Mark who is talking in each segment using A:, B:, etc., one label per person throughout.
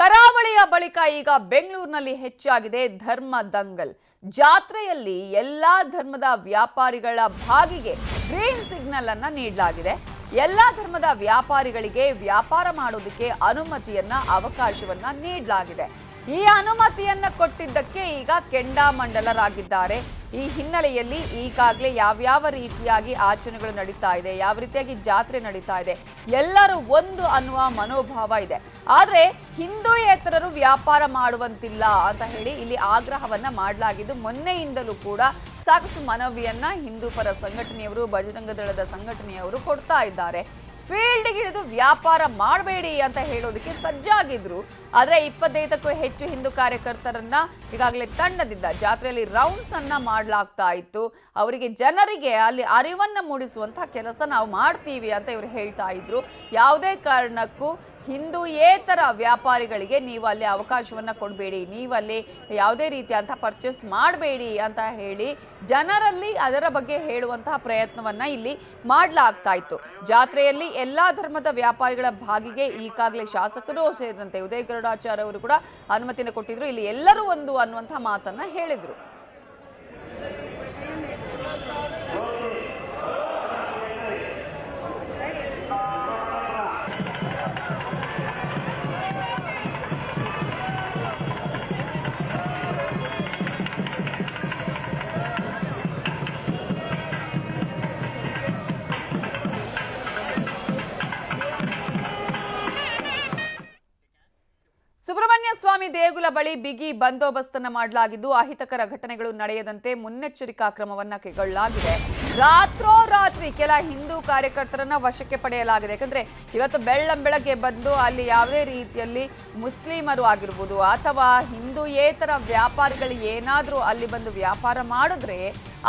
A: ಕರಾವಳಿಯ ಬಳಿಕ ಈಗ ಬೆಂಗಳೂರಿನಲ್ಲಿ ಹೆಚ್ಚಾಗಿದೆ ಧರ್ಮ ದಂಗಲ್. ಜಾತ್ರೆಯಲ್ಲಿ ಎಲ್ಲಾ ಧರ್ಮದ ವ್ಯಾಪಾರಿಗಳ ಭಾಗಿಗೆ ಗ್ರೀನ್ ಸಿಗ್ನಲ್ ಅನ್ನ ನೀಡಲಾಗಿದೆ. ಎಲ್ಲಾ ಧರ್ಮದ ವ್ಯಾಪಾರಿಗಳಿಗೆ ವ್ಯಾಪಾರ ಮಾಡೋದಕ್ಕೆ ಅನುಮತಿಯನ್ನ, ಅವಕಾಶವನ್ನ ನೀಡಲಾಗಿದೆ. ಈ ಅನುಮತಿಯನ್ನ ಕೊಟ್ಟಿದ್ದಕ್ಕೆ ಈಗ ಕೆಂಡಾಮಂಡಲರಾಗಿದ್ದಾರೆ ಈ ಹಿನ್ನೆಲೆಯಲ್ಲಿ ಈಗಾಗಲೇ ಯಾವ್ಯಾವ ರೀತಿಯಾಗಿ ಆಚರಣೆಗಳು ನಡೀತಾ ಇದೆ, ಯಾವ ರೀತಿಯಾಗಿ ಜಾತ್ರೆ ನಡೀತಾ ಇದೆ, ಎಲ್ಲರೂ ಒಂದು ಅನ್ನುವ ಮನೋಭಾವ ಇದೆ. ಆದರೆ ಹಿಂದೂಯೇತರರು ವ್ಯಾಪಾರ ಮಾಡುವಂತಿಲ್ಲ ಅಂತ ಹೇಳಿ ಇಲ್ಲಿ ಆಗ್ರಹವನ್ನ ಮಾಡಲಾಗಿದ್ದು, ಮೊನ್ನೆಯಿಂದಲೂ ಕೂಡ ಸಾಕಷ್ಟು ಮನವಿಯನ್ನ ಹಿಂದೂ ಪರ ಸಂಘಟನೆಯವರು, ಬಜರಂಗ ದಳದ ಸಂಘಟನೆಯವರು ಕೊಡ್ತಾ ಇದ್ದಾರೆ. ಫೀಲ್ಡ್ಗೆ ಇಳಿದು ವ್ಯಾಪಾರ ಮಾಡಬೇಡಿ ಅಂತ ಹೇಳೋದಕ್ಕೆ ಸಜ್ಜಾಗಿದ್ರು. ಆದರೆ ಇಪ್ಪತ್ತೈದಕ್ಕೂ ಹೆಚ್ಚು ಹಿಂದೂ ಕಾರ್ಯಕರ್ತರನ್ನ ಈಗಾಗಲೇ ತಂಡದಿಂದ ಜಾತ್ರೆಯಲ್ಲಿ ರೌಂಡ್ಸ್ ಅನ್ನ ಮಾಡಲಾಗ್ತಾ ಇತ್ತು. ಅವರಿಗೆ ಜನರಿಗೆ ಅಲ್ಲಿ ಅರಿವನ್ನ ಮೂಡಿಸುವಂತಹ ಕೆಲಸ ನಾವು ಮಾಡ್ತೀವಿ ಅಂತ ಇವರು ಹೇಳ್ತಾ ಇದ್ರು. ಯಾವುದೇ ಕಾರಣಕ್ಕೂ ಹಿಂದೂಯೇತರ ವ್ಯಾಪಾರಿಗಳಿಗೆ ನೀವು ಅಲ್ಲಿ ಅವಕಾಶವನ್ನ ಕೊಡಬೇಡಿ, ನೀವು ಅಲ್ಲಿ ಯಾವುದೇ ರೀತಿಯಾದಂಥ ಪರ್ಚೇಸ್ ಮಾಡಬೇಡಿ ಅಂತ ಹೇಳಿ ಜನರಲ್ಲಿ ಅದರ ಬಗ್ಗೆ ಹೇಳುವಂತಹ ಪ್ರಯತ್ನವನ್ನ ಇಲ್ಲಿ ಮಾಡಲಾಗ್ತಾ ಇತ್ತು. ಜಾತ್ರೆಯಲ್ಲಿ ಎಲ್ಲಾ ಧರ್ಮದ ವ್ಯಾಪಾರಿಗಳ ಭಾಗಿಗೆ ಈಗಾಗಲೇ ಶಾಸಕರು ಸೇರಿದಂತೆ ಉದಯ ಗರುಡಾಚಾರ್ಯ ಅವರು ಕೂಡ ಅನುಮತಿಯನ್ನು ಕೊಟ್ಟಿದ್ರು. ಇಲ್ಲಿ ಎಲ್ಲರೂ ಒಂದು ಅನ್ನುವಂಥ ಮಾತನ್ನ ಹೇಳಿದ್ರು. ಸುಬ್ರಹ್ಮಣ್ಯ ಸ್ವಾಮಿ ದೇಗುಲ ಬಳಿ ಬಿಗಿ ಬಂದೋಬಸ್ತನ್ನ ಮಾಡಲಾಗಿದ್ದು ಅಹಿತಕರ ಘಟನೆಗಳು ನಡೆಯದಂತೆ ಮುನ್ನೆಚ್ಚರಿಕಾ ಕ್ರಮವನ್ನ ಕೈಗೊಳ್ಳಲಾಗಿದೆ. ರಾತ್ರೋರಾತ್ರಿ ಕೆಲ ಹಿಂದೂ ಕಾರ್ಯಕರ್ತರನ್ನ ವಶಕ್ಕೆ ಪಡೆಯಲಾಗಿದೆ. ಯಾಕಂದ್ರೆ ಇವತ್ತು ಬೆಳ್ಳಂ ಬೆಳಗ್ಗೆ ಬಂದು ಅಲ್ಲಿ ಯಾವುದೇ ರೀತಿಯಲ್ಲಿ ಮುಸ್ಲಿಮರು ಆಗಿರ್ಬೋದು ಅಥವಾ ಹಿಂದೂಯೇತರ ವ್ಯಾಪಾರಿಗಳು ಏನಾದರೂ ಅಲ್ಲಿ ಬಂದು ವ್ಯಾಪಾರ ಮಾಡಿದ್ರೆ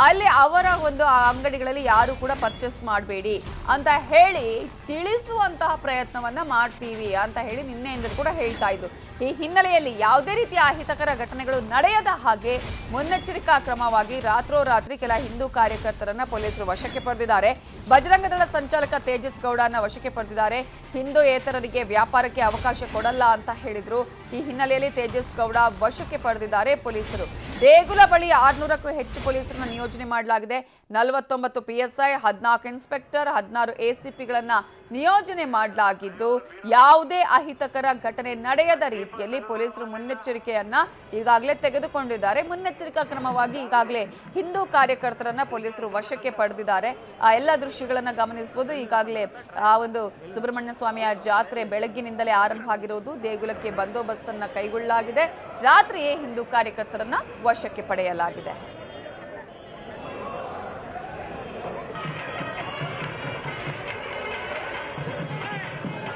A: ಅಲ್ಲಿ ಅವರ ಒಂದು ಅಂಗಡಿಗಳಲ್ಲಿ ಯಾರು ಕೂಡ ಪರ್ಚೇಸ್ ಮಾಡಬೇಡಿ ಅಂತ ಹೇಳಿ ತಿಳಿಸುವಂತಹ ಪ್ರಯತ್ನವನ್ನ ಮಾಡ್ತೀವಿ ಅಂತ ಹೇಳಿ ನಿನ್ನೆಯಿಂದ ಕೂಡ ಹೇಳ್ತಾ ಇದ್ರು. ಈ ಹಿನ್ನೆಲೆಯಲ್ಲಿ ಯಾವುದೇ ರೀತಿಯ ಅಹಿತಕರ ಘಟನೆಗಳು ನಡೆಯದ ಹಾಗೆ ಮುನ್ನೆಚ್ಚರಿಕಾ ಕ್ರಮವಾಗಿ ರಾತ್ರೋರಾತ್ರಿ ಕೆಲ ಹಿಂದೂ ಕಾರ್ಯಕರ್ತರನ್ನ ಪೊಲೀಸರು ವಶಕ್ಕೆ ಪಡೆದಿದ್ದಾರೆ. ಬಜರಂಗ ದಳ ಸಂಚಾಲಕ ತೇಜಸ್ ಗೌಡನ ವಶಕ್ಕೆ ಪಡೆದಿದ್ದಾರೆ. ಹಿಂದೂ ಏತರರಿಗೆ ವ್ಯಾಪಾರಕ್ಕೆ ಅವಕಾಶ ಕೊಡಲ್ಲ ಅಂತ ಹೇಳಿದ್ರು. ಈ ಹಿನ್ನೆಲೆಯಲ್ಲಿ ತೇಜಸ್ ಗೌಡ ವಶಕ್ಕೆ ಪಡೆದಿದ್ದಾರೆ ಪೊಲೀಸರು. ದೇಗುಲ ಬಳಿ ಆರ್ನೂರಕ್ಕೂ ಹೆಚ್ಚು ಪೊಲೀಸರನ್ನ ನಿಯೋಜನೆ ಮಾಡಲಾಗಿದೆ. ನಲವತ್ತೊಂಬತ್ತು ಪಿಎಸ್ಐ ಹದಿನಾಲ್ಕು ಇನ್ಸ್ಪೆಕ್ಟರ್, ಹದಿನಾರು ಎಸಿಪಿಗಳನ್ನ ನಿಯೋಜನೆ ಮಾಡಲಾಗಿದ್ದು, ಯಾವುದೇ ಅಹಿತಕರ ಘಟನೆ ನಡೆಯದ ರೀತಿಯಲ್ಲಿ ಪೊಲೀಸರು ಮುನ್ನೆಚ್ಚರಿಕೆಯನ್ನ ಈಗಾಗಲೇ ತೆಗೆದುಕೊಂಡಿದ್ದಾರೆ. ಮುನ್ನೆಚ್ಚರಿಕಾ ಕ್ರಮವಾಗಿ ಈಗಾಗಲೇ ಹಿಂದೂ ಕಾರ್ಯಕರ್ತರನ್ನ ಪೊಲೀಸರು ವಶಕ್ಕೆ ಪಡೆದಿದ್ದಾರೆ. ಆ ಎಲ್ಲ ದೃಶ್ಯಗಳನ್ನ ಗಮನಿಸಬಹುದು. ಈಗಾಗಲೇ ಆ ಒಂದು ಸುಬ್ರಹ್ಮಣ್ಯ ಸ್ವಾಮಿಯ ಜಾತ್ರೆ ಬೆಳಗ್ಗಿನಿಂದಲೇ ಆರಂಭ ಆಗಿರುವುದು ದೇಗುಲಕ್ಕೆ ಬಂದೋಬಸ್ತನ್ನ ಕೈಗೊಳ್ಳಲಾಗಿದೆ. ರಾತ್ರಿಯೇ ಹಿಂದೂ ಕಾರ್ಯಕರ್ತರನ್ನ ವಶಕ್ಕೆ ಪಡೆಯಲಾಗಿದೆ.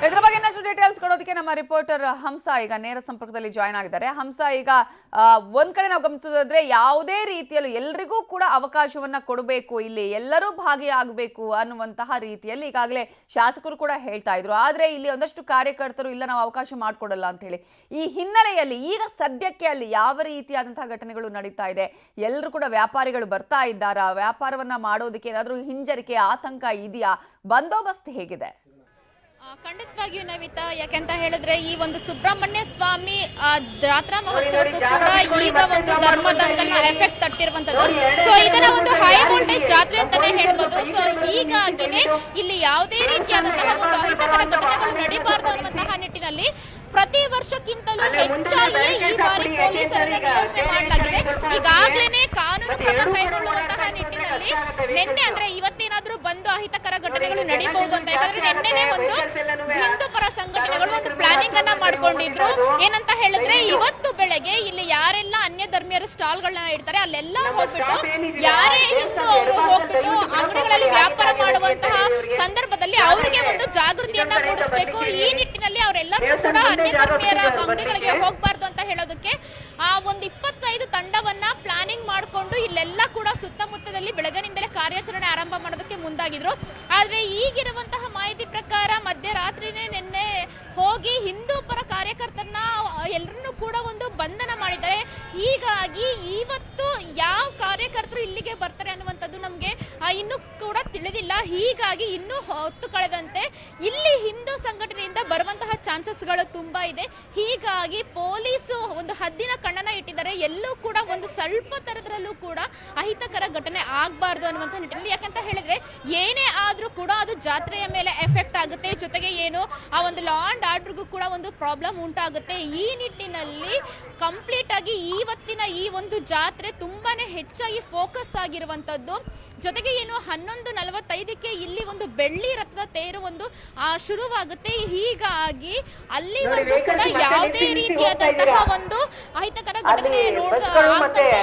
A: ಇದರ ಬಗ್ಗೆ ಇನ್ನಷ್ಟು ಡೀಟೇಲ್ಸ್ ಕೊಡೋದಕ್ಕೆ ನಮ್ಮ ರಿಪೋರ್ಟರ್ ಹಂಸ ಈಗ ನೇರ ಸಂಪರ್ಕದಲ್ಲಿ ಜಾಯ್ನ್ ಆಗಿದ್ದಾರೆ. ಹಂಸ ಈಗ ಒಂದ್ ಕಡೆ ನಾವು ಗಮನಿಸೋದಾದ್ರೆ ಯಾವುದೇ ರೀತಿಯಲ್ಲೂ ಎಲ್ರಿಗೂ ಕೂಡ ಅವಕಾಶವನ್ನ ಕೊಡಬೇಕು, ಇಲ್ಲಿ ಎಲ್ಲರೂ ಭಾಗಿಯಾಗಬೇಕು ಅನ್ನುವಂತಹ ರೀತಿಯಲ್ಲಿ ಈಗಾಗಲೇ ಶಾಸಕರು ಕೂಡ ಹೇಳ್ತಾ ಇದ್ರು. ಆದ್ರೆ ಇಲ್ಲಿ ಒಂದಷ್ಟು ಕಾರ್ಯಕರ್ತರು ಇಲ್ಲ, ನಾವು ಅವಕಾಶ ಮಾಡಿಕೊಡಲ್ಲ ಅಂತ ಹೇಳಿ. ಈ ಹಿನ್ನೆಲೆಯಲ್ಲಿ ಈಗ ಸದ್ಯಕ್ಕೆ ಅಲ್ಲಿ ಯಾವ ರೀತಿಯಾದಂತಹ ಘಟನೆಗಳು ನಡೀತಾ ಇದೆ ಎಲ್ಲರೂ ಕೂಡ ವ್ಯಾಪಾರಿಗಳು ಬರ್ತಾ ಇದ್ದಾರಾ, ವ್ಯಾಪಾರವನ್ನ ಮಾಡೋದಕ್ಕೆ ಏನಾದರೂ ಹಿಂಜರಿಕೆ, ಆತಂಕ ಇದೆಯಾ? ಬಂದೋಬಸ್ತ್ ಹೇಗಿದೆ?
B: ಖಂಡಿತವಾಗಿಯೂ ನವಿತಾ ಯಾಕೆಂತ ಹೇಳಿದ್ರೆ ಈ ಒಂದು ಸುಬ್ರಹ್ಮಣ್ಯ ಸ್ವಾಮಿ ಜಾತ್ರಾ ಮಹೋತ್ಸವಕ್ಕೂ ಕೂಡ ಈಗ ಒಂದು ಧರ್ಮದಂಗಲ್ ಎಫೆಕ್ಟ್ ತಟ್ಟಿರುವಂತದ್ದು ಸೊ ಇದನ್ನ ಒಂದು ಹೈ ವೋಲ್ಟೇಜ್ ಜಾತ್ರೆ ಅಂತಾನೆ ಹೇಳ್ಬೋದು. ಸೊ ಹೀಗಾಗಿನೇ ಇಲ್ಲಿ ಯಾವುದೇ ರೀತಿಯಾದಂತಹ ಒಂದು ಅಹಿತಕರ ಘಟನೆಗಳು ನಡೀಬಾರದು ಅನ್ನುವಂತಹ ನಿಟ್ಟಿನಲ್ಲಿ ಪ್ರತಿ ವರ್ಷಕ್ಕಿಂತಲೂ ಹೆಚ್ಚಾಗಿ ಈ ಬಾರಿ ಪೊಲೀಸರನ್ನ ನಿಯೋಜನೆ ಮಾಡಲಾಗಿದೆ. ಈಗಾಗಲೇ ಕಾನೂನು ಕ್ರಮ ಕೈಗೊಳ್ಳುವಂತಹ ನಿಟ್ಟಿನಲ್ಲಿ ನಿನ್ನೆ ಅಂದ್ರೆ ಇವತ್ತೇನಾದ್ರೂ ಬಂದು ಅಹಿತಕರ ಘಟನೆಗಳು ನಡೀಬಹುದು ಅಂತ ಯಾಕಂದ್ರೆ ನಿನ್ನೆನೆ ಒಂದು ಹಿಂದೂ ಪರ ಸಂಘಟನೆಗಳು ಒಂದು ಪ್ಲಾನಿಂಗ್ ಅನ್ನ ಮಾಡ್ಕೊಂಡಿದ್ರು. ಏನಂತ ಹೇಳಿದ್ರೆ ಇವತ್ತು ಬೆಳಗ್ಗೆ ಇಲ್ಲಿ ಯಾರೆಲ್ಲ ಅನ್ಯ ಧರ್ಮೀಯರು ಸ್ಟಾಲ್ ಗಳನ್ನ ಇಡ್ತಾರೆ ಅಲ್ಲೆಲ್ಲ ಹೋಗ್ಬಿಟ್ಟು ಯಾರೇ ಹಿಂದೂ ಅವರು ಹೋಗ್ಬಿಟ್ಟು ಅಂಗಡಿಗಳಲ್ಲಿ ವ್ಯಾಪಾರ ಮಾಡುವಂತಹ ಸಂದರ್ಭದಲ್ಲಿ ಅವರಿಗೆ ಒಂದು ಜಾಗೃತಿಯನ್ನ ಮೂಡಿಸಬೇಕು. ಈ ನಿಟ್ಟಿನಲ್ಲಿ ಅವರೆಲ್ಲರೂ ಕೂಡ ಅನ್ಯ ಧರ್ಮೀಯರ ಅಂಗಡಿಗಳಿಗೆ ಹೋಗ್ಬಾರ್ದು ಅಂತ ಹೇಳೋದಕ್ಕೆ ಆ ಒಂದು ಇಪ್ಪತ್ತೈದು ತಂಡವನ್ನ ಪ್ಲಾನಿಂಗ್ ಮಾಡಿಕೊಂಡು ಇಲ್ಲೆಲ್ಲ ಕೂಡ ಸುತ್ತಮುತ್ತದಲ್ಲಿ ಬೆಳಗಿನಿಂದಲೇ ಕಾರ್ಯಾಚರಣೆ ಆರಂಭ ಮಾಡೋದಕ್ಕೆ ಮುಂದಾಗಿದ್ರು. ಆದ್ರೆ ಈಗಿರುವಂತಹ ಮಾಹಿತಿ ಪ್ರಕಾರ ಮಧ್ಯರಾತ್ರಿನೇ ನಿನ್ನೆ ಹೋಗಿ ಹಿಂದೂ ಪರ ಕಾರ್ಯಕರ್ತರನ್ನ ಎಲ್ಲರನ್ನೂ ಕೂಡ ಒಂದು ಬಂಧನ ಮಾಡಿದ್ದಾರೆ. ಹೀಗಾಗಿ ಇವತ್ತು ಯಾವ ಕಾರ್ಯಕರ್ತರು ಇಲ್ಲಿಗೆ ಬರ್ತಾರೆ ಅನ್ನುವಂಥದ್ದು ನಮಗೆ ಇನ್ನೂ ಕೂಡ ತಿಳಿದಿಲ್ಲ. ಹೀಗಾಗಿ ಇನ್ನೂ ಹೊತ್ತು ಕಳೆದಂತೆ ಇಲ್ಲಿ ಹಿಂದೂ ಸಂಘಟನೆಯಿಂದ ಬರುವಂತಹ ಚಾನ್ಸಸ್ಗಳು ತುಂಬಾ ಇದೆ. ಹೀಗಾಗಿ ಪೊಲೀಸು ಒಂದು ಹದ್ದಿನ ಕಣ್ಣನ ಇಟ್ಟಿದ್ದಾರೆ. ಎಲ್ಲೂ ಕೂಡ ಒಂದು ಸ್ವಲ್ಪ ತರದ್ರಲ್ಲೂ ಕೂಡ ಅಹಿತಕರ ಘಟನೆ ಆಗಬಾರ್ದು ಅನ್ನುವಂಥ ನಿಟ್ಟಿನಲ್ಲಿ. ಯಾಕಂತ ಹೇಳಿದ್ರೆ, ಏನೇ ಆದ್ರೂ ಕೂಡ ಅದು ಜಾತ್ರೆಯ ಮೇಲೆ ಎಫೆಕ್ಟ್ ಆಗುತ್ತೆ. ಜೊತೆಗೆ ಏನು, ಆ ಒಂದು ಲಾ ಅಂಡ್ ಆರ್ಡರ್ಗೂ ಕೂಡ ಒಂದು ಪ್ರಾಬ್ಲಮ್ ಉಂಟಾಗುತ್ತೆ. ಈ ನಿಟ್ಟಿನಲ್ಲಿ ಕಂಪ್ಲೀಟ್ ಆಗಿ ಇವತ್ತಿನ ಈ ಒಂದು ಜಾತ್ರೆ ತುಂಬಾನೇ ಹೆಚ್ಚಾಗಿ ಫೋಕಸ್ ಆಗಿರುವಂತದ್ದು ಜೊತೆಗೆ ಏನು ಹನ್ನೊಂದು ನಲವತ್ತೈದಕ್ಕೆ ಇಲ್ಲಿ ಒಂದು ಬೆಳ್ಳಿ ರಥದ ತೇರು ಒಂದು ಶುರುವಾಗುತ್ತೆ. ಹೀಗಾಗಿ ಅಲ್ಲಿ ಒಂದು ಕೂಡ ಯಾವುದೇ ರೀತಿಯಾದಂತಹ ಒಂದು ಅಹಿತಕರ ಘಟನೆ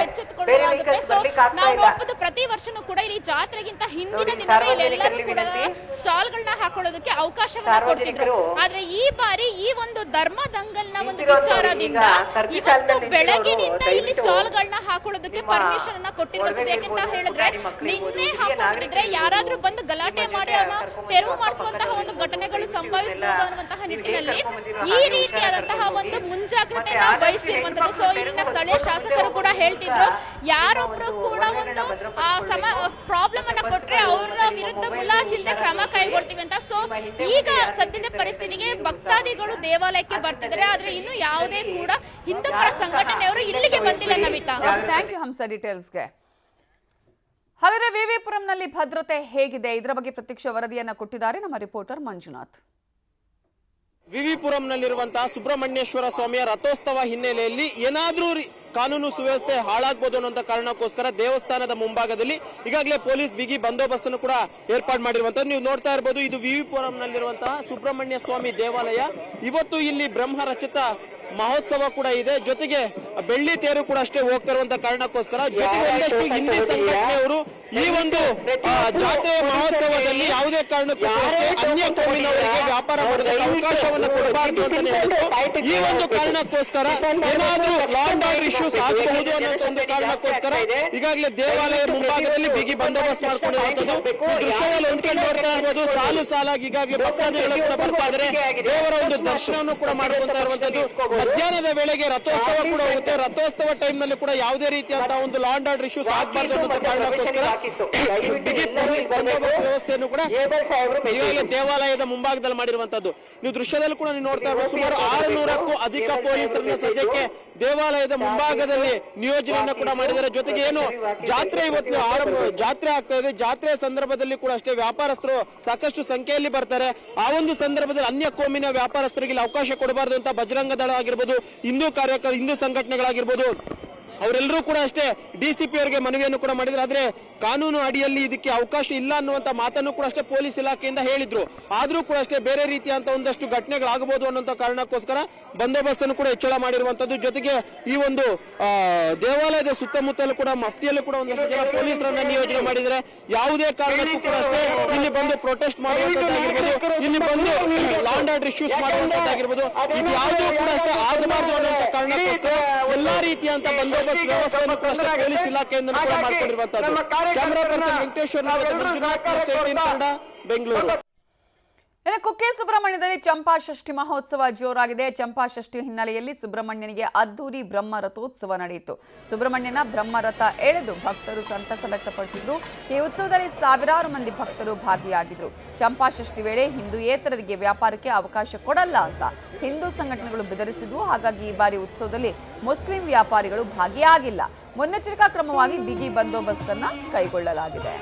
B: ಎಚ್ಚೆತ್ತುಕೊಳ್ಳಲಾಗುತ್ತೆ ಸೊ ನಾವು ನೋಡಬಹುದು ಪ್ರತಿ ವರ್ಷನೂ ಕೂಡ ಇಲ್ಲಿ ಜಾತ್ರೆಗಿಂತ ಹಿಂದಿನ ದಿನವೇ
C: ಸಾರ್ವಜನಿಕರಲ್ಲಿ
B: ಕೂಡ
C: ಸ್ಟಾಲ್
B: ಗಳನ್ನ ಹಾಕೊಳ್ಳೋದಕ್ಕೆ ಅವಕಾಶವನ್ನ ಕೊಡ್ತಿದ್ರು ಆದ್ರೆ ಈ ಬಾರಿ ಈ ಒಂದು ಧರ್ಮ ದಂಗಲ್ನ ಒಂದು ವಿಚಾರದಿಂದ ಇವತ್ತು ಬೆಳಗಿನಿಂದ ಇಲ್ಲಿ
C: ಸ್ಟಾಲ್
B: ಗಳನ್ನ ಹಾಕೊಳ್ಳೋದಕ್ಕೆ ಪರ್ಮಿಷನ್ ಅನ್ನ ಕೊಟ್ಟಿರುವಂತದ್ದು ಯಾಕೆಂತ ಹೇಳಿದ್ರೆ ನಿನ್ನೆ ಹಾಕೊಂಡಿದ್ರೆ ಯಾರಾದ್ರೂ ಬಂದು ಗಲಾಟೆ ಮಾಡಿ ಅವ್ರನ್ನ ತೆರವು ಮಾಡಿಸುವಂತಹ ಒಂದು ಘಟನೆಗಳು ಸಂಭವಿಸಬಹುದು ಅನ್ನುವಂತಹ
C: ನೀವು
B: ನಿಟ್ಟಿನಲ್ಲಿ ಈ ರೀತಿಯಾದಂತಹ ಒಂದು
C: ಮುಂಜಾಗ್ರತೆ
B: ಮುಂಜಾಗ್ರತೆಯನ್ನ ವಹಿಸಿರುವಂತದ್ದು ಸೊ ಇಲ್ಲಿನ ಸ್ಥಳೀಯ ಶಾಸಕರು ಕೂಡ ಹೇಳ್ತಿದ್ರು. ಯಾರೊಬ್ರು ಕೂಡ
C: ಒಂದು
B: ಸಮ ಪ್ರಾಬ್ಲಮ್ ಅನ್ನ ಕೊಟ್ರೆ ಅವ್ರ ವಿರುದ್ಧ ಮುಲಾಜಿಲ್ಲದೆ ಕ್ರಮ ಕೈಗೊಳ್ತೀವಿ ಅಂತ. ಸೊ ಈಗ ಸದ್ಯದ ಪರಿಸ್ಥಿತಿಗೆ ಭಕ್ತಾದಿಗಳು ದೇವಾಲಯಕ್ಕೆ ಬರ್ತಿದ್ರೆ ಆದ್ರೆ ಇನ್ನು ಯಾವುದೇ ಕೂಡ ಹಿಂದೂ ಪರ ಸಂಘಟನೆಯವರು ಇಲ್ಲಿಗೆ ಬಂದಿಲ್ಲ ನಮಿತಾ.
A: ಥ್ಯಾಂಕ್ ಯು ಹಂಸ ಡೀಟೇಲ್ಸ್ಗೆ ಹಾಗಾದ್ರೆ ವಿವಿಪುರಂನಲ್ಲಿ ಭದ್ರತೆ ಹೇಗಿದೆ? ಇದರ ಬಗ್ಗೆ ಪ್ರತ್ಯಕ್ಷ ವರದಿಯನ್ನ ಕೊಟ್ಟಿದ್ದಾರೆ ನಮ್ಮ ರಿಪೋರ್ಟರ್ ಮಂಜುನಾಥ್.
D: ವಿವಿಪುರಂನಲ್ಲಿರುವಂತಹ ಸುಬ್ರಹ್ಮಣ್ಯೇಶ್ವರ ಸ್ವಾಮಿಯ ರಥೋತ್ಸವ ಹಿನ್ನೆಲೆಯಲ್ಲಿ ಏನಾದ್ರೂ ಕಾನೂನು ಸುವ್ಯವಸ್ಥೆ ಹಾಳಾಗಬಹುದು ಅನ್ನೋ ಕಾರಣಕ್ಕೋಸ್ಕರ ದೇವಸ್ಥಾನದ ಮುಂಭಾಗದಲ್ಲಿ ಈಗಾಗಲೇ ಪೊಲೀಸ್ ಬಿಗಿ ಬಂದೋಬಸ್ತ್ ಅನ್ನು ಕೂಡ ಏರ್ಪಾಡು ಮಾಡಿರುವಂತಹ ನೀವು ನೋಡ್ತಾ ಇರಬಹುದು ಇದು ವಿವಿಪುರಂನಲ್ಲಿರುವಂತಹ ಸುಬ್ರಹ್ಮಣ್ಯ ಸ್ವಾಮಿ ದೇವಾಲಯ. ಇವತ್ತು ಇಲ್ಲಿ ಬ್ರಹ್ಮ ರಚಿತ ಮಹೋತ್ಸವ ಕೂಡ ಇದೆ. ಜೊತೆಗೆ ಬೆಳ್ಳಿ ತೇರು ಕೂಡ ಅಷ್ಟೇ ಹೋಗ್ತಾ ಇರುವಂತ ಕಾರಣಕ್ಕೋಸ್ಕರ ಜೊತೆಗೆ ಒಂದಷ್ಟು ಹಿಂದಿ ಸಂಘಟನೆಯವರು ಈ ಒಂದು ಜಾತ್ರೆ ಮಹೋತ್ಸವದಲ್ಲಿ ಯಾವುದೇ ಕಾರಣಕ್ಕೂ ಅನ್ಯ ಕೋಮಿನವರಿಗೆ ವ್ಯಾಪಾರ ಮಾಡೋದಕ್ಕೆ ಅವಕಾಶವನ್ನು ಕೊಡಬಾರದು ಅಂತ ಹೇಳಿದ್ರು ಈ ಒಂದು ಕಾರಣಕ್ಕೋಸ್ಕರ ಏನಾದ್ರೂ ಲಾಂಡ್ ಆರ್ಡರ್ ಇಶ್ಯೂಸ್ ಆಗಬಹುದು ಅನ್ನೋ ಒಂದು ಕಾರಣಕ್ಕೋಸ್ಕರ ಈಗಾಗಲೇ ದೇವಾಲಯ ಮುಂಭಾಗದಲ್ಲಿ ಬಿಗಿ ಬಂದೋಬಸ್ತ್ ಮಾಡ್ಕೊಂಡಿರುವಂತದ್ದು ದೃಶ್ಯದಲ್ಲಿ ಹೊಂದ್ಕೊಂಡು ನೋಡ್ತಾ ಇರ್ಬೋದು ಸಾಲು ಸಾಲಾಗಿ ಈಗಾಗಲೇ ಭಕ್ತಾದಿಗಳು ಕೂಡ ಬರ್ತಾ ಇದ್ದಾರೆ. ದೇವರ ಒಂದು ದರ್ಶನವನ್ನು ಕೂಡ ಮಾಡ್ಕೊಂತಾ ಇರುವಂತದ್ದು ಮಧ್ಯಾಹ್ನದ ವೇಳೆಗೆ ರಥೋತ್ಸವ ಕೂಡ ಹೋಗುತ್ತೆ. ರಥೋತ್ಸವ ಟೈಮ್ನಲ್ಲಿ ಕೂಡ ಯಾವುದೇ ರೀತಿಯಾದ ಒಂದು ಲಾ ಅಂಡ್ ಆರ್ಡರ್ ಇಶ್ಯೂಸ್ ಆಗಬಾರ್ದು ಅನ್ನೋ ಕಾರಣಕ್ಕೋಸ್ಕರ ಬಿಗಿ ಪೊಲೀಸ್ ಬಂದೋಬಸ್ತ್ ವ್ಯವಸ್ಥೆಯನ್ನು ಕೂಡ ಈಗಾಗಲೇ ದೇವಾಲಯದ ಮುಂಭಾಗದಲ್ಲಿ ಮಾಡಿರುವಂತದ್ದು ನೀವು ದೃಶ್ಯದಲ್ಲಿ ಕೂಡ ನೀವು ನೋಡ್ತಾ ಇರ್ಬೋದು ಸುಮಾರು ಆರುನೂರಕ್ಕೂ ಅಧಿಕ ಪೊಲೀಸರನ್ನ ಸದ್ಯಕ್ಕೆ ದೇವಾಲಯದ ಮುಂಭಾಗದಲ್ಲಿ ನಿಯೋಜನೆಯನ್ನ ಕೂಡ ಮಾಡಿದ್ದಾರೆ. ಜೊತೆಗೆ ಏನು ಜಾತ್ರೆ ಇವತ್ತು ಆರಂಭ ಜಾತ್ರೆ ಆಗ್ತಾ ಇದೆ. ಜಾತ್ರೆಯ ಸಂದರ್ಭದಲ್ಲಿ ಕೂಡ ಅಷ್ಟೇ ವ್ಯಾಪಾರಸ್ಥರು ಸಾಕಷ್ಟು ಸಂಖ್ಯೆಯಲ್ಲಿ ಬರ್ತಾರೆ. ಆ ಒಂದು ಸಂದರ್ಭದಲ್ಲಿ ಅನ್ಯ ಕೋಮಿನ ವ್ಯಾಪಾರಸ್ಥರಿಗೆ ಅವಕಾಶ ಕೊಡಬಾರದು ಅಂತ ಬಜರಂಗ ದಳ ಆಗಿರ್ಬೋದು ಹಿಂದೂ ಕಾರ್ಯಕರ್ತ ಹಿಂದೂ ಸಂಘಟನೆಗಳಾಗಿರ್ಬೋದು. ಅವರೆಲ್ಲರೂ ಕೂಡ ಅಷ್ಟೇ ಡಿಸಿಪಿ ಅವರಿಗೆ ಮನವಿಯನ್ನು ಕೂಡ ಮಾಡಿದ್ರು. ಆದ್ರೆ ಕಾನೂನು ಅಡಿಯಲ್ಲಿ ಇದಕ್ಕೆ ಅವಕಾಶ ಇಲ್ಲ ಅನ್ನುವಂತ ಮಾತನ್ನು ಕೂಡ ಅಷ್ಟೇ ಪೊಲೀಸ್ ಇಲಾಖೆಯಿಂದ ಹೇಳಿದ್ರು. ಆದ್ರೂ ಕೂಡ ಅಷ್ಟೇ ಬೇರೆ ರೀತಿಯಂತ ಒಂದಷ್ಟು ಘಟನೆಗಳಾಗಬಹುದು ಅನ್ನುವಂತ ಕಾರಣಕ್ಕೋಸ್ಕರ ಬಂದೋಬಸ್ತ್ ಅನ್ನು ಕೂಡ ಹೆಚ್ಚಳ ಮಾಡಿರುವಂತದ್ದು. ಜೊತೆಗೆ ಈ ಒಂದು ದೇವಾಲಯದ ಸುತ್ತಮುತ್ತಲೂ ಕೂಡ ಮಫ್ತಿಯಲ್ಲಿ ಕೂಡ ಒಂದಷ್ಟು ಜನ ಪೊಲೀಸರನ್ನ ನಿಯೋಜನೆ ಮಾಡಿದರೆ ಯಾವುದೇ ಕಾರಣಕ್ಕೂ ಕೂಡ ಅಷ್ಟೇ ಇಲ್ಲಿ ಬಂದು ಪ್ರೊಟೆಸ್ಟ್ ಮಾಡುವಂತದ್ದಾಗಿರ್ಬೋದು ಇಲ್ಲಿ ಬಂದು ಲ್ಯಾಂಡ್ ಅಂಡ್ ಆರ್ಡರ್ ಇಶ್ಯೂಸ್ ಮಾಡುವಂತದ್ದಾಗಿರ್ಬೋದು ಇದು ಯಾವುದೂ ಕೂಡ ಅಷ್ಟೇ ಆಗಬಾರ್ದು ಅನ್ನುವಂತ ಕಾರಣಕ್ಕೋಸ್ಕರ ಎಲ್ಲಾ ರೀತಿಯಂತ ಬಂದೋಬಸ್ತ್ ವ್ಯವಸ್ಥೆಯನ್ನು ಕೂಡ ಪೊಲೀಸ್ ಇಲಾಖೆಯಿಂದ ಮಾಡ್ಕೊಂಡಿರುವಂತದ್ದು camera person Venkateshwara Manjunath news 18 Kannada Bengaluru.
A: ಇನ್ನು ಕುಕ್ಕೆ ಸುಬ್ರಹ್ಮಣ್ಯದಲ್ಲಿ ಚಂಪಾ ಷಷ್ಠಿ ಮಹೋತ್ಸವ ಜೋರಾಗಿದೆ. ಚಂಪಾ ಷಷ್ಠಿ ಹಿನ್ನೆಲೆಯಲ್ಲಿ ಸುಬ್ರಹ್ಮಣ್ಯನಿಗೆ ಅದ್ದೂರಿ ಬ್ರಹ್ಮ ರಥೋತ್ಸವ ನಡೆಯಿತು. ಸುಬ್ರಹ್ಮಣ್ಯನ ಬ್ರಹ್ಮರಥ ಎಳೆದು ಭಕ್ತರು ಸಂತಸ ವ್ಯಕ್ತಪಡಿಸಿದ್ರು. ಈ ಉತ್ಸವದಲ್ಲಿ ಸಾವಿರಾರು ಮಂದಿ ಭಕ್ತರು ಭಾಗಿಯಾಗಿದ್ರು. ಚಂಪಾ ಷಷ್ಠಿ ವೇಳೆ ಹಿಂದೂಯೇತರರಿಗೆ ವ್ಯಾಪಾರಕ್ಕೆ ಅವಕಾಶ ಕೊಡಲ್ಲ ಅಂತ ಹಿಂದೂ ಸಂಘಟನೆಗಳು ಬೆದರಿಸಿದ್ವು. ಹಾಗಾಗಿ ಈ ಬಾರಿ ಉತ್ಸವದಲ್ಲಿ ಮುಸ್ಲಿಂ ವ್ಯಾಪಾರಿಗಳು ಭಾಗಿಯಾಗಿಲ್ಲ. ಮುನ್ನೆಚ್ಚರಿಕಾ ಕ್ರಮವಾಗಿ ಬಿಗಿ ಬಂದೋಬಸ್ತ್ ಅನ್ನ ಕೈಗೊಳ್ಳಲಾಗಿದೆ.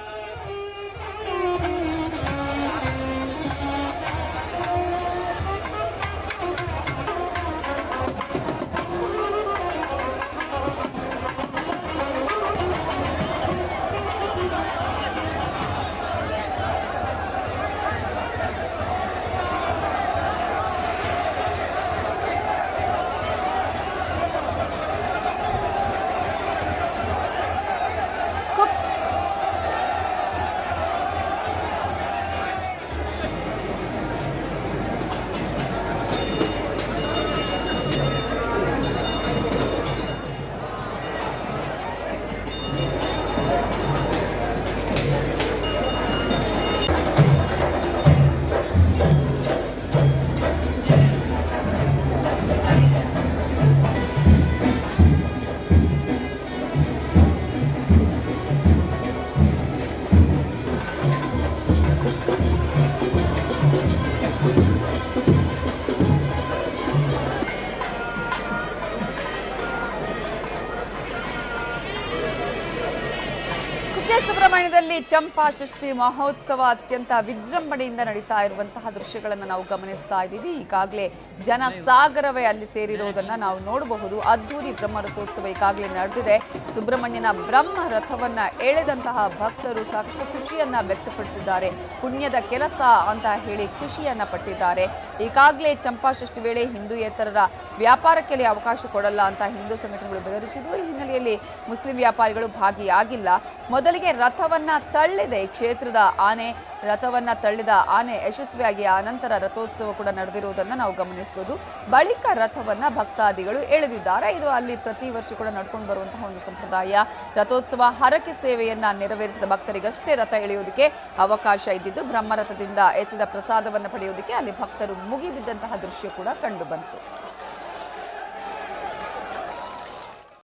A: Elizabeth. ಸುಬ್ರಹ್ಮಣ್ಯದಲ್ಲಿ ಚಂಪಾ ಷಷ್ಠಿ ಮಹೋತ್ಸವ ಅತ್ಯಂತ ವಿಜೃಂಭಣೆಯಿಂದ ನಡೀತಾ ಇರುವಂತಹ ದೃಶ್ಯಗಳನ್ನು ನಾವು ಗಮನಿಸ್ತಾ ಇದ್ದೀವಿ. ಈಗಾಗಲೇ ಜನ ಸಾಗರವೇ ಅಲ್ಲಿ ಸೇರಿರುವುದನ್ನು ನಾವು ನೋಡಬಹುದು. ಅದ್ದೂರಿ ಬ್ರಹ್ಮ ರಥೋತ್ಸವ ಈಗಾಗಲೇ ನಡೆದಿದೆ. ಸುಬ್ರಹ್ಮಣ್ಯನ ಬ್ರಹ್ಮ ರಥವನ್ನ ಎಳೆದಂತಹ ಭಕ್ತರು ಸಾಕಷ್ಟು ಖುಷಿಯನ್ನ ವ್ಯಕ್ತಪಡಿಸಿದ್ದಾರೆ. ಪುಣ್ಯದ ಕೆಲಸ ಅಂತ ಹೇಳಿ ಖುಷಿಯನ್ನ ಪಟ್ಟಿದ್ದಾರೆ. ಈಗಾಗಲೇ ಚಂಪಾ ಷಷ್ಠಿ ವೇಳೆ ಹಿಂದೂಯೇತರರ ವ್ಯಾಪಾರಕ್ಕೆ ಅವಕಾಶ ಕೊಡಲ್ಲ ಅಂತ ಹಿಂದೂ ಸಂಘಟನೆಗಳು ಬೆದರಿಸಿದ್ದು ಈ ಹಿನ್ನೆಲೆಯಲ್ಲಿ ಮುಸ್ಲಿಂ ವ್ಯಾಪಾರಿಗಳು ಭಾಗಿಯಾಗಿಲ್ಲ. ಮೊದಲಿಗೆ ರಥವನ್ನ ತಳ್ಳಿದೆ. ಕ್ಷೇತ್ರದ ಆನೆ ರಥವನ್ನ ತಳ್ಳಿದ ಆನೆ ಯಶಸ್ವಿಯಾಗಿ ಆ ರಥೋತ್ಸವ ಕೂಡ ನಡೆದಿರುವುದನ್ನು ನಾವು ಗಮನಿಸಬಹುದು. ಬಳಿಕ ರಥವನ್ನ ಭಕ್ತಾದಿಗಳು ಎಳೆದಿದ್ದಾರೆ. ಇದು ಅಲ್ಲಿ ಪ್ರತಿ ವರ್ಷ ಕೂಡ ನಡ್ಕೊಂಡು ಬರುವಂತಹ ಒಂದು ಸಂಪ್ರದಾಯ. ರಥೋತ್ಸವ ಹರಕೆ ಸೇವೆಯನ್ನ ನೆರವೇರಿಸಿದ ಭಕ್ತರಿಗಷ್ಟೇ ರಥ ಎಳೆಯುವುದಕ್ಕೆ ಅವಕಾಶ ಇದ್ದಿದ್ದು, ಬ್ರಹ್ಮರಥದಿಂದ ಎಸೆದ ಪ್ರಸಾದವನ್ನು ಪಡೆಯುವುದಕ್ಕೆ ಅಲ್ಲಿ ಭಕ್ತರು ಮುಗಿಬಿದ್ದಂತಹ ದೃಶ್ಯ ಕೂಡ ಕಂಡು ಬಂತು.